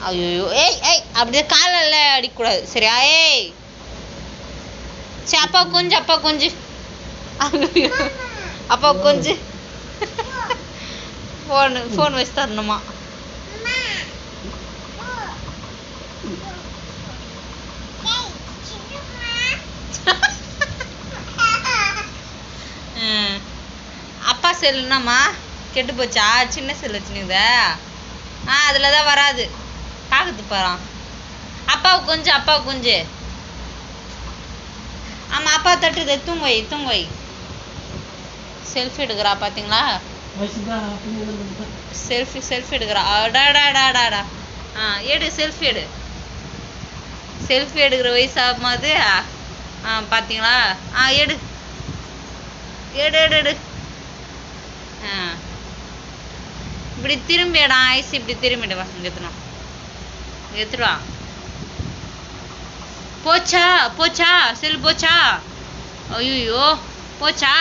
ஐயோ ஏய் ஏய் அப்படியே காலில் அடிக்கக்கூடாது. சரியா? ஏய் சரி அப்பா கொஞ்சம் அப்பா கொஞ்சம் அப்பா கொஞ்சம் ஃபோனு ஃபோன் வச்சு தரணுமா? அப்பா செல்லுனாமா கெட்டு போச்சா சின்ன செல் வச்சுனுதா ஆ அதில் தான் வராது. காக்கத்து போகிறான் அப்பா குஞ்சு அப்பா குஞ்சு. ஆமாம் அப்பா தட்டுது தூங்க வை தூங்க வை. செல்ஃபி எடுக்கிறா பார்த்தீங்களா செல்ஃபி செல்ஃபி எடுக்கிறா. அடாடாடாடாடா ஆ எடு செல்ஃபி எடு. செல்ஃபி எடுக்கிற வயசு ஆகும்போது ஆ பார்த்தீங்களா ஆ எடு. எடு எடு எடு. ஆ. இப்படி திரும்பிடா ஐசி இப்படி திரும்பிடுவா இங்கே எடுத்துட்டு வா. போச்சா போச்சா செல் போச்சா? ஐயோ போச்சா?